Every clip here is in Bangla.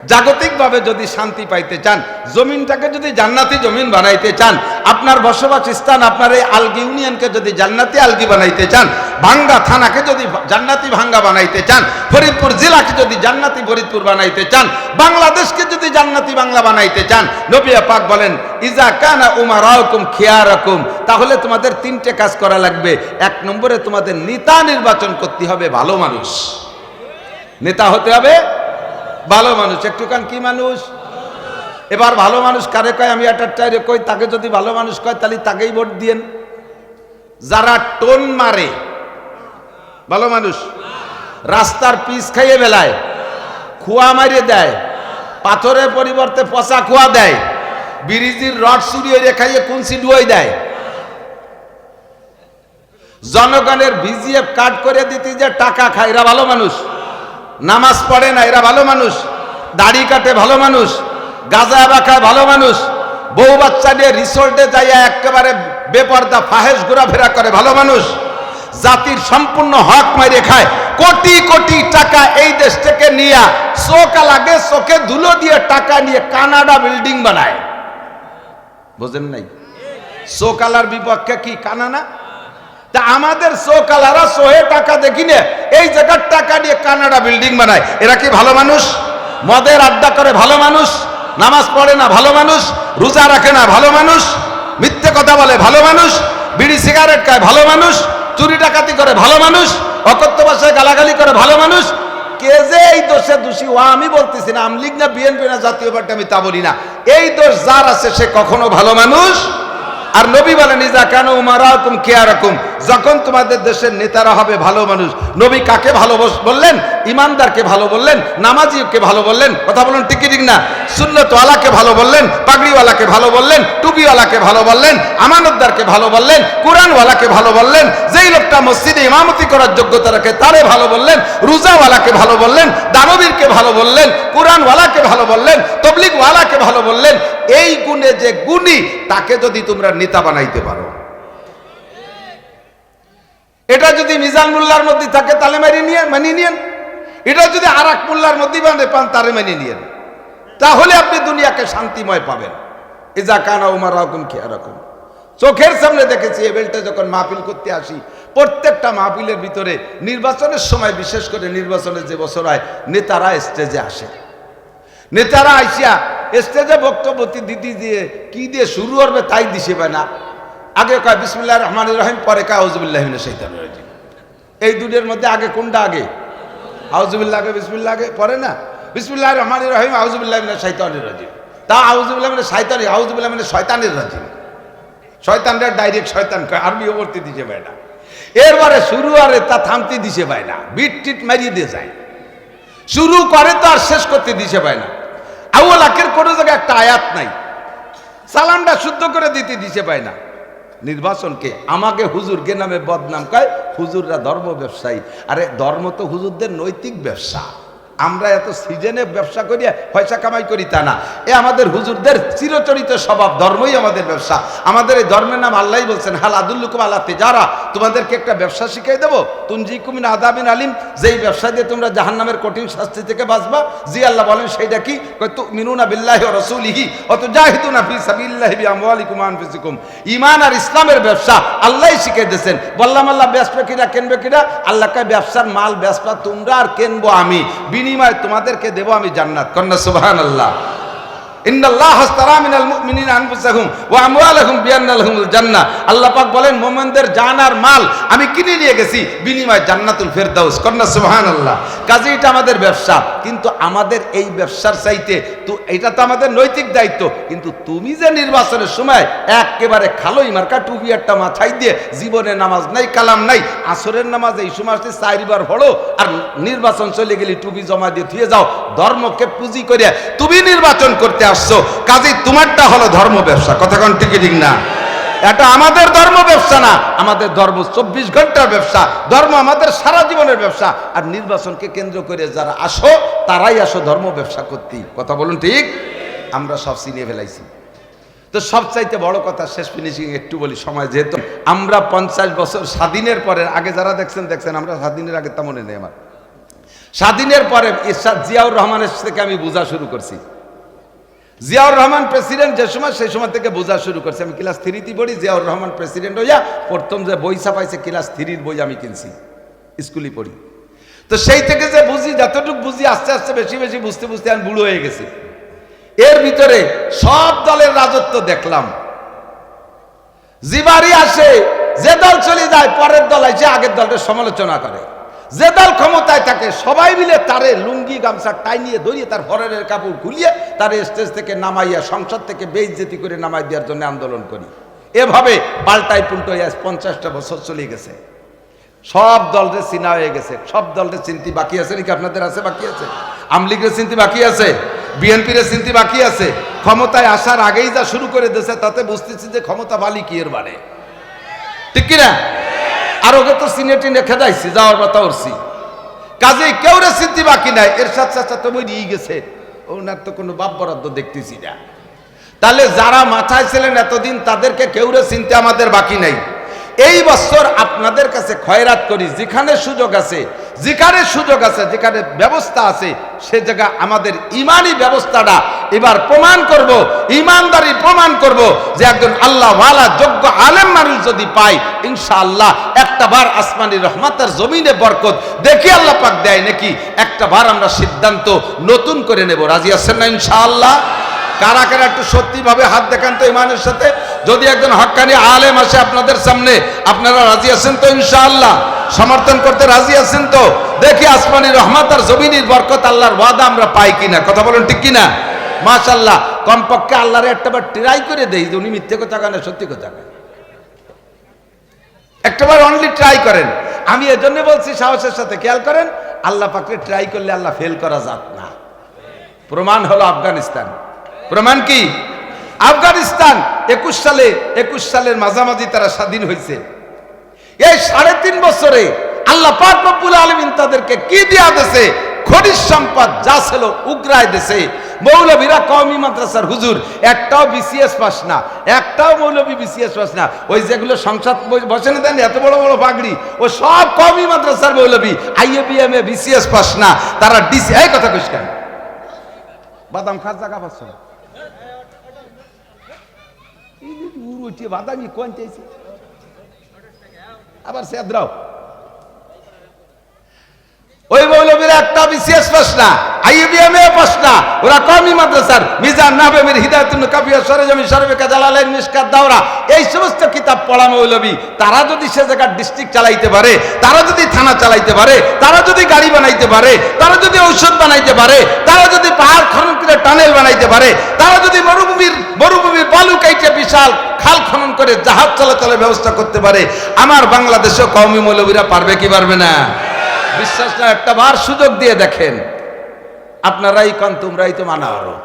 জাগতিকভাবে যদি শান্তি পাইতে চান, জমিনটাকে যদি জান্নাতি জমিন বানাইতে চান, আপনার বসবাস স্থান, আপনার এই আলগি ইউনিয়নকে যদি জান্নাতি আলগি বানাইতে চান, ভাঙ্গা থানাকে যদি জান্নাতি ভাঙ্গা বানাইতে চান, ফরিদপুর জেলাকে যদি জান্নাতি ফরিদপুর বানাইতে চান, বাংলাদেশকে যদি জান্নাতি বাংলা বানাইতে চান নবিয়া পাক বলেন, ইজা কানা উমারাকুম খিয়ারাকুম তাহলে তোমাদের তিনটে কাজ করা লাগবে। এক নম্বরে তোমাদের নেতা নির্বাচন করতে হবে ভালো মানুষ। নেতা হতে হবে ভালো মানুষ। একটুখান কি মানুষ? এবার ভালো মানুষ কারে কয়? আমি একটা চাইরে কই, তাকে যদি ভালো মানুষ কয়, তাহলে তাকেই ভোট দিয়েন। যারা টোন মারে, ভালো মানুষ, রাস্তার পিস খাইয়ে বেলায়, খোয়া মারিয়ে দেয়, পাথরের পরিবর্তে পচা খোয়া দেয়, বিরিজির রড চুরিয়ে রেখাইয়ে কুঞ্চি ডুয়াই দেয়? জনগণের ভিজিএফ কাট করে দিতে যে টাকা খায় এরা ভালো মানুষ। নামাজ পড়ে না, এরা ভালো মানুষ। দাড়ি কাটে ভালো মানুষ, গাজা বাখায় ভালো মানুষ। বউ বাচ্চা নিয়ে রিসোর্টে যাইয়া একেবারে বেপর্দা ফাহেস ঘোরাফেরা করে ভালো মানুষ। জাতির সম্পূর্ণ হক মাইরে খায়। কোটি কোটি টাকা এই দেশ থেকে নিয়ে চোখা লাগে চোখে ধুলো দিয়ে টাকা নিয়ে কানাডা বিল্ডিং বানায়। বুঝেন নাই? চোকালার বিপক্ষে কি কানানা তা আমাদের চোকালারা সোহে টাকা দেখি নে এই জায়গার টাকা দিয়ে কানাডা বিল্ডিং বানায়। এরা কি ভালো মানুষ? মদের আড্ডা করে ভালো মানুষ? নামাজ পড়ে না ভালো মানুষ? রোজা রাখে না ভালো মানুষ? মিথ্যে কথা বলে ভালো মানুষ? বিড়ি সিগারেট খায় ভালো মানুষ? চুরি ডাকাতি করে ভালো মানুষ? অকথ্য ভাষায় গালাগালি করে ভালো মানুষ? কে যে এই দোষে দোষী, ও আমি বলতেছি না, আমলিগ না বিএনপি না জাতীয় পার্টি, আমি তা বলি না। এই দোষ যার আছে সে কখনো ভালো মানুষ? আর নবী বলেন, ইজা কেন উমারাকুম কেয়ারকুম। যখন তোমাদের দেশের নেতারা হবে ভালো মানুষ, নবী কাকে ভালো বললেন? ইমানদারকে ভালো বললেন? নামাজিকে ভালো বললেন? কথা বলুন টিকি ঠিক না? সুন্নতওয়ালাকে ভালো বললেন পাগড়িওয়ালাকে ভালো বললেন টুপিওয়ালাকে ভালো বললেন আমানতদারকে ভালো বললেন কোরআনওয়ালাকে ভালো বললেন যেই লোকটা মসজিদে ইমামতি করার যোগ্যতা রাখে তারে ভালো বললেন রোজাওয়ালাকে ভালো বললেন দানবীরকে ভালো বললেন কোরআনওয়ালাকে ভালো বললেন তবলিগওয়ালাকে ভালো বললেন এই গুণে যে গুণী তাকে যদি তোমরা নেতা বানাইতে পারো এটা যদি মিজান মোল্লার মধ্যে থাকে তাহলে মেনে নিয়ে মানিয়ে নিয়েন এটা যদি আর এক মোল্লার মধ্যে মানে পান তারে মেনে নিয়েন তাহলে আপনি দুনিয়াকে শান্তিময় পাবেন। এজা কানা উমার রকম কি রকম চোখের সামনে দেখেছি এ বেলটা যখন মাহফিল করতে আসি, প্রত্যেকটা মাহফিলের ভিতরে নির্বাচনের সময়, বিশেষ করে নির্বাচনের যে বছর হয়, নেতারা স্টেজে আসে। নেতারা আইসিয়া স্টেজে বক্তব্য দিদি দিয়ে কি দিয়ে শুরু করবে তাই দিছে পায় না। আগে কয়, বিসমুল্লাহ রহমান রহিম, পরে কয় আউজুবিল্লাহ শৈতান রাজিম। এই দুটোর মধ্যে আগে কোনটা আগে? আউজুবিল্লাহ আগে, বিসমুল্লাহ আগে, পরে না? বিসমুল্লাহ রহমান রহিম আউজুবিল্লাহ মিনা শৈতানের রাজিম। তা আউজুবিল্লাহ মানে শৈতানি আউজুবিল্লাহ মানে শয়তানের রাজিম। শয়তানরা ডাইরেক্ট শয়তান কয় আরবিও পড়তে দিছে পায় না। এরপরে শুরু আরে তা থামতে দিছে পায় না। বিট টিট মারিয়ে দিয়ে যায়। শুরু করে তো আর শেষ করতে দিছে পায় না। আউল আকের কোনো জায়গায় একটা আয়াত নাই। সালামটা শুদ্ধ করে দিতে দিছে পায় না। নির্বাচনকে আমাকে হুজুর হুজুরকে নামে বদনাম কয়, হুজুররা ধর্ম ব্যবসায়ী। আরে ধর্ম তো হুজুরদের নৈতিক ব্যবসা। আমরা এত সিজনে ব্যবসা করি পয়সা কামাই করি তা না। এ আমাদের হুজুরদের চিরচরিত স্বভাব, ধর্মই আমাদের ব্যবসা। আমাদের এই ধর্মের নাম আল্লাহ বলছেন, হাল আদুল্লুকুম আল্লাহ তেজারা। তোমাদেরকে একটা ব্যবসা শিখিয়ে দেবো তুনজি কুমিন আদাবিন আলিম। যেই ব্যবসা দিয়ে তোমরা জাহান্নামের কঠিন শাস্তি থেকে বাঁচবা, জি আল্লাহ বলেন সেইটা কি? তু মিনুনা বিল্লাহি রসুলিহি অত জাহিদুনা ফি সাবিল্লাহি বি আমওয়ালিকুম আনফুসিকুম। ঈমান আর ইসলামের ব্যবসা আল্লাহই শিখিয়ে দিয়েছেন। বললাম আল্লাহ ব্যবসা কিনা, কেনবে কিনা? আল্লাহকে ব্যবসার মাল, ব্যবসা তোমরা আর কেনবো আমি। বিনিময়ে তোমাদেরকে দেব আমি জান্নাত। কন্যা সুবাহ ইন্নাল্লাহ আমাদের ব্যবসা, কিন্তু আমাদের এই ব্যবসার চাইতে তো এটা তো আমাদের নৈতিক দায়িত্ব। কিন্তু তুমি যে নির্বাচনের সময় একেবারে খালোই মার্কা টুপি একটা মাথায় দিয়ে জীবনে নামাজ নাই, কালাম নাই, আসরের নামাজ এই সময় আসতে চারিবার পড়ো আর নির্বাচন চলে গেলে টুপি জমা দিয়ে থুয়ে যাও, ধর্মকে পুঁজি করে তুমি নির্বাচন করতে আসছো কাজে তোমারটা হলো ধর্ম ব্যবসা। কথা কোন ঠিক ঠিক না? এটা আমাদের ধর্ম ব্যবসা না, আমাদের ধর্ম চব্বিশ ঘণ্টার ব্যবসা, ধর্ম আমাদের সারা জীবনের ব্যবসা। আর নির্বাচনকে কেন্দ্র করে যারা আসো, তারাই আসো ধর্ম ব্যবসা করতেই কথা বলুন ঠিক? আমরা সব চিনিয়ে ফেলাইছি। তো সবচাইতে বড় কথা, শেষ ফিনিশিং একটু বলি, সময় যেহেতু। আমরা পঞ্চাশ বছর, স্বাধীনের পরে আগে যারা দেখছেন দেখছেন, আমরা স্বাধীনের আগে তা মনে নেই আমার। স্বাধীনের পরে ইরশাদ জিয়াউর রহমানের থেকে আমি বোঝা শুরু করছি। জিয়াউর রহমান প্রেসিডেন্ট যে সময়, সেই সময় থেকে বোঝা শুরু করছি। আমি ক্লাস থ্রিতে পড়ি, জিয়াউর রহমান প্রেসিডেন্ট হইয়া প্রথম যে বই ছাপাইছে, ক্লাস থ্রির বই আমি কিনছি, স্কুলে পড়ি। তো সেই থেকে যে বুঝি, যতটুকু বুঝি, আস্তে আস্তে বেশি বেশি বুঝতে বুঝতে আমি বুড়ো হয়ে গেছি। এর ভিতরে সব দলের রাজত্ব দেখলাম। জিবারি আসে, যে দল চলে যায়, পরের দল এসে আগের দলটা সমালোচনা করে। যে দল ক্ষমতায় থাকে, সবাই তারে লুঙ্গি, গামছা, টাই নিয়ে ধরিয়ে তার ফরের কাপড় খুলিয়ে তার স্টেজ থেকে নামাইয়া, সংসদ থেকে বেইজ্জতি করে নামাই দেওয়ার জন্য আন্দোলন করি। এভাবে পাল্টাই পুল্টো পঞ্চাশটা বছর চলে গেছে। সব দলরে চিনা হয়ে গেছে। সব দলরে চিনতি বাকি আছে নাকি আপনাদের আছে বাকি আছে? আমলিগের চিনতি বাকি আছে? বিএনপির চিনতি বাকি আছে? ক্ষমতায় আসার আগেই যা শুরু করে দিয়েছে, তাতে বুঝতেছি যে ক্ষমতা বালি কি এর বাড়ে ঠিক কিনা? আর ওকে তো সিনেটি রেখে দাইছি যাওয়ার কথা উঠছি। কাজে কেউ রে বাকি নাই। এর সাথে সাথে তো মরিয়ে গেছে। ওনার তো কোনো বাপ বরাদ্দ দেখতেছি না। তাহলে যারা মাথায় ছিলেন এতদিন তাদেরকে কেউ রে চিনতে আমাদের বাকি নাই। এই বছর আপনাদের কাছে খয়রাত করি, যেখানে সুযোগ আছে, যেখানে সুযোগ আছে, যেখানে ব্যবস্থা আছে, সে জায়গা আমাদের ইমানি ব্যবস্থাটা এবার প্রমাণ করব, ইমানদারি প্রমাণ করব যে একজন আল্লাহ ওয়ালা যোগ্য আলেম মানুষ যদি পাই ইনশাআল্লাহ একটা বার আসমানি রহমাতের জমিনে বরকত দেখি আল্লাহ পাক দেয় নাকি, একটা বার আমরা সিদ্ধান্ত নতুন করে নেব। রাজি আছেন না ইনশাআল্লাহ? কারা কারা একটু সত্যিভাবে হাত দেখান তো ইমানের সাথে? যদি একজন হক্কানি আলেম আসে আপনাদের সামনে, আপনারা রাজি আছেন তো ইনশাআল্লাহ? সমর্থন করতে রাজি আছেন তো? দেখি আসমানি রহমত আর জমিনের বরকত আল্লাহর ওয়াদা আমরা পাই কিনা। কথা বলেন ঠিক কিনা? মাশাল্লাহ কমপক্ষে আল্লাহরে একটাবার ট্রাই করে দেই যে উনি মিথ্যে কথা কেন সত্যি কথা কেন একটাবার অনলি ট্রাই করেন। আমি এজন্য বলছি সাহসের সাথে খেয়াল করেন, আল্লাহ পাকরে ট্রাই করলে আল্লাহ ফেল করা যাত না। প্রমাণ হলো আফগানিস্তান। প্রমাণ কি? আফগানিস্তান একুশ সালে, একুশ সালের মাঝামাঝি তারা স্বাধীন হয়েছে। এই সাড়ে তিন বছরে আল্লাহ পাক রব্বুল আলমিন তাদেরকে কি দিয়া দেশে খনিজ সম্পদ যা ছিল উগ্রায় দেশে মৌলভীরা কওমি মাদ্রাসার হুজুর, একটাও বিসিএস পাস না, একটাও মৌলবী বিসিএস পাস না। ওই যেগুলো সংসদ বসে না দেন, এত বড় বড় পাগড়ি, ও সব কওমি মাদ্রাসার মৌলবী আইএবিএম এ বিসিএস পাস না, তারা ডিসি এই কথা কইস কেন? বাদাম খার জায়গা পাচ্ছ না? উঠিয়ে বাদামি চাইছে আবার সেদ্রাও ওই মৌলবীরা একটা বিশেষ প্রশ্ন ওরা মাদ্রাসার মিজান দাওরা, এই সমস্ত কিতাব পড়া তারা যদি সে জায়গার ডিস্ট্রিক্ট চালাইতে পারে, তারা যদি থানা চালাইতে পারে, তারা যদি গাড়ি বানাইতে পারে, তারা যদি ঔষধ বানাইতে পারে, তারা যদি পাহাড় খনন করে টানেল বানাইতে পারে, তারা যদি মরুভূমির মরুভূমির বিশাল খাল খনন করে জাহাজ চলাচলের ব্যবস্থা করতে পারে, আমার বাংলাদেশেও কওমি মৌলবীরা পারবে কি পারবে না? বিশ্বাস না একটা বার সুযোগ দিয়ে দেখেন। আপনারাই কন, তোমরাই তো মানা আরও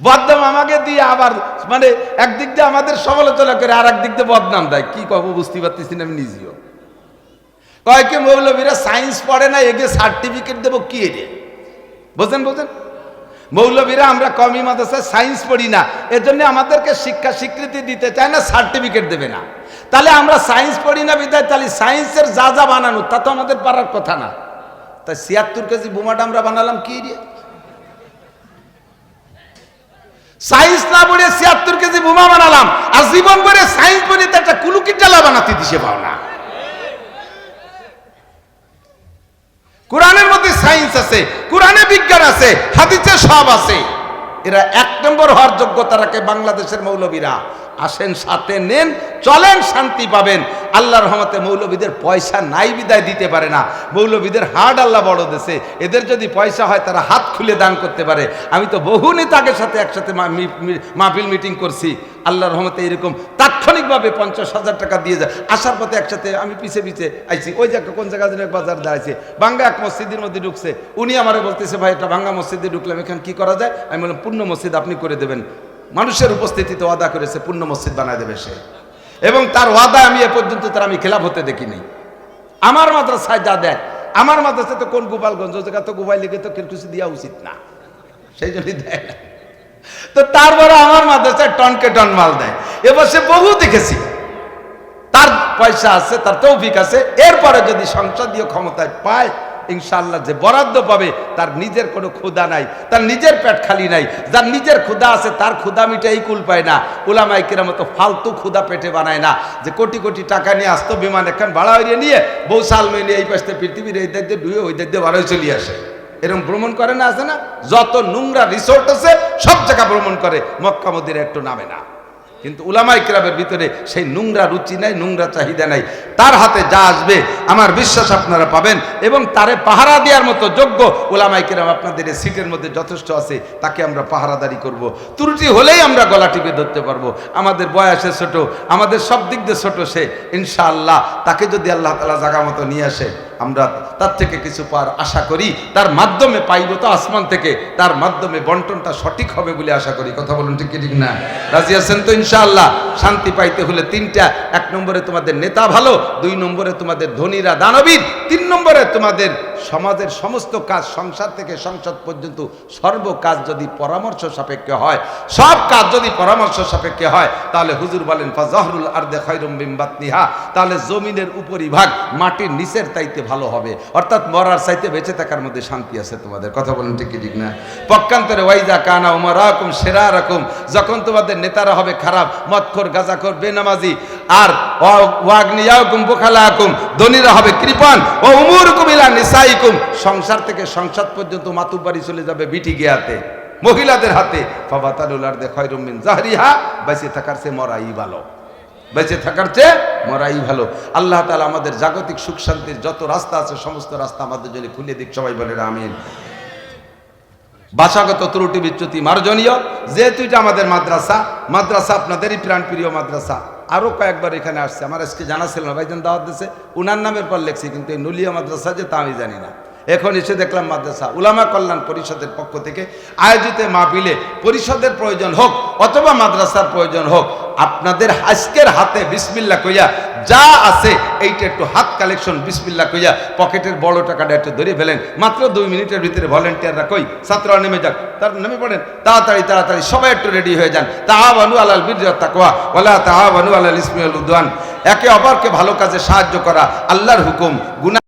বদনাম আমাকে দিয়ে আবার মানে একদিক দিয়ে আমাদের সমালোচনা করে আর একদিক দিয়ে বদনাম দেয়। কি কব, বুঝতে পারতেছি না আমি নিজেও। কয় কি, মৌলবীরা সায়েন্স পড়ে না এগে সার্টিফিকেট দেবো কি রে বোঝেন বোঝেন? মৌলবীরা, আমরা কমি মাদ্রাসায় সায়েন্স পড়ি না এর এজন্য আমাদেরকে শিক্ষা স্বীকৃতি দিতে চায় না, সার্টিফিকেট দেবে না। তাহলে আমরা সায়েন্স পড়ি না বিদায় তাহলে সায়েন্সের যা যা বানানো, তা তো আমাদের পারার কথা না। তাই ছিয়াত্তর কেজি বোমাটা আমরা বানালাম কি রে সায়েন্স না পড়ে ছিয়াত্তর কেজি বোমা বানালাম, আর জীবন করে সায়েন্স পড়ে একটা কুলুকি ডালা বানাতে দিছে পাও না কোরআনের মধ্যে সায়েন্স আছে, কোরআনে বিজ্ঞান আছে, হাদিসে সব আছে। এরা এক নম্বর হওয়ার যোগ্যতা রাখে বাংলাদেশের মৌলবীরা। আসেন, সাথে নেন, চলেন, শান্তি পাবেন। আল্লাহ রহমতে মৌলবীদের পয়সা নাই, বিদায় দিতে পারে না। মৌলবীদের হাট আল্লাহ বড় দেশে এদের যদি পয়সা হয়, তারা হাত খুলে দান করতে পারে। আমি তো বহু নেতাকে সাথে একসাথে মাহফিল মিটিং করছি। আল্লাহ রহমতে এরকম তাৎক্ষণিকভাবে পঞ্চাশ হাজার টাকা দিয়ে যায়। আসার পথে একসাথে আমি পিছে পিছে আইছি। ওই জায়গা কোন জায়গা যেন বাজার দাঁড়াইছে। বাঙ্গা এক মসজিদের মধ্যে ঢুকছে। উনি আমারে বলতেছে, ভাই এটা ভাঙ্গা মসজিদে ঢুকলাম, এখানে কি করা যায়? আমি বললাম, পূর্ণ মসজিদ আপনি করে দেবেন। মানুষের উপস্থিতিতে ওয়াদা করেছে, পূর্ণ মসজিদ বানায় দেবে সে। এবং তার ওয়াদা আমি এ পর্যন্ত তার আমি খেলাফ হতে দেখিনি। আমার মাদ্রাসায় যা দেয়, আমার মাদ্রাসায় তো কোন গোপালগঞ্জ জায়গা তো গোপাল লিখে তো কিছু দেওয়া উচিত না। সেই জন্যই দেয় না। তো তারপরে আমার মাদ্রাসায় টনকে টন মাল দেয়। এবার সে বহু দেখেছি। তার পয়সা আছে, তার তৌফিক আছে। এরপরে যদি সংসদীয় ক্ষমতায় পায় ইনশাআল্লাহ যে বরাদ্দ পাবে, তার নিজের কোনো ক্ষুদা নাই, তার নিজের পেট খালি নাই, যার নিজের ক্ষুদা আছে তার ক্ষুদা মিটাই কুল পায় না। ওলামাই মতো ফালতু ক্ষুদা পেটে বানায় না, যে কোটি কোটি টাকা নিয়ে আসতো বিমান এখন ভাড়া হইয়ে নিয়ে বউ সালমে নিয়ে এই পাশে পৃথিবীর এই দায়িত্বে ডুয়ে ওই দায়িত্বে ভাড়া চলে আসে। এরকম ভ্রমণ করে না, আছে না? যত নোংরা রিসোর্ট আছে, সব জায়গা ভ্রমণ করে, মক্কা মদিরে একটু নামে না। কিন্তু উলামাই কিরামের ভিতরে সেই নোংরা রুচি নাই, নোংরা চাহিদা নাই তার হাতে যা আসবে, আমার বিশ্বাস আপনারা পাবেন এবং তারে পাহারা দেওয়ার মতো যোগ্য উলামাই কিরাম আপনাদের সিটের মধ্যে যথেষ্ট আছে, তাকে আমরা পাহারাদারি করব। ত্রুটি হলেই আমরা গলা টিপে ধরতে পারব আমাদের বয়সে ছোট, আমাদের সব দিক দিয়ে ছোট সে, ইনশাআল্লাহ, তাকে যদি আল্লাহ তালা জাগা মতো নিয়ে আসে আমরা তার থেকে কিছু পার আশা করি, তার মাধ্যমে পাইব তো আসমান থেকে, তার মাধ্যমে বন্টনটা সঠিক হবে বলে আশা করি। কথা বলুন ঠিক ঠিক না? রাজি আছেন তো ইনশাআল্লাহ? শান্তি পাইতে হলে তিনটা, এক নম্বরে তোমাদের নেতা ভালো, দুই নম্বরে তোমাদের ধনীরা দানবীর, তিন নম্বরে তোমাদের সমাজের সমস্ত কাজ সংসার থেকে সংসদ পর্যন্ত সর্ব কাজ যদি পরামর্শ সাপেক্ষে হয়, সব কাজ যদি পরামর্শ সাপেক্ষে হয়, তাহলে হুজুর বলেন, ফাজহরুল আর্দে খৈরুম বিম্বাতনিহা তাহলে জমিনের উপরিভাগ মাটির নিচের তাইতে ভালো হবে। অর্থাৎ মরার চাইতে বেঁচে থাকার মধ্যে শান্তি আছে তোমাদের। কথা বলেন ঠিক ঠিক না? পক্ষান্তরে, ওয়াইজা কানা উমর রকম সেরা রকম যখন তোমাদের নেতারা হবে খারাপ মৎখর গাজাখর, বেনামাজি আর ধনীরা হবে কৃপণ ও উমুর কুমিলা নিসাইকুম। সংসার থেকে সংসার পর্যন্ত মাতুবাড়ি চলে যাবে বিটি গিয়াতে, মহিলাদের হাতে। বেঁচে থাকার সে মরাই ভালো। বেঁচে থাকার চেয়ে মরাই ভালো। আল্লাহ তালা আমাদের জাগতিক সুখ শান্তির যত রাস্তা আছে, সমস্ত রাস্তা আমাদের জন্য খুলে দিক, সবাই বলে আমিন। ভাষাগত ত্রুটি বিচ্যুতি মার্জনীয়। যেহেতু এটা আমাদের মাদ্রাসা মাদ্রাসা আপনাদেরই প্রাণপ্রিয় মাদ্রাসা। আরও কয়েকবার এখানে আসছে। আমার আজকে জানা ছিল না, ভাইজান দাওয়াত দিয়েছে উনার নামের পর লেখছি, কিন্তু এই নুলিয়া মাদ্রাসা যে তা আমি জানি না। এখন এসে দেখলাম মাদ্রাসা, উলামা কল্যাণ পরিষদের পক্ষ থেকে আয়োজিত মাহফিলে পরিষদের প্রয়োজন হোক অথবা মাদ্রাসার প্রয়োজন হোক আপনাদের আজকের হাতে বিসমিল্লা কইয়া যা আছে, এইটা একটু হাত কালেকশন বিসমিল্লা কইয়া পকেটের বড় টাকাটা একটু ধরে ফেলেন। মাত্র দুই মিনিটের ভিতরে ভলেন্টিয়াররা কই? ছাত্ররা নেমে যাক। তার নেমে পড়েন। তাড়াতাড়ি তাড়াতাড়ি, সবাই একটু রেডি হয়ে যান। তাহাবানু আলাল বীর তাকওয়া ওলা তাহাবানু আলাল ইসমিউল উদ্দান একে অপরকে ভালো কাজে সাহায্য করা আল্লাহর হুকুম। গুনা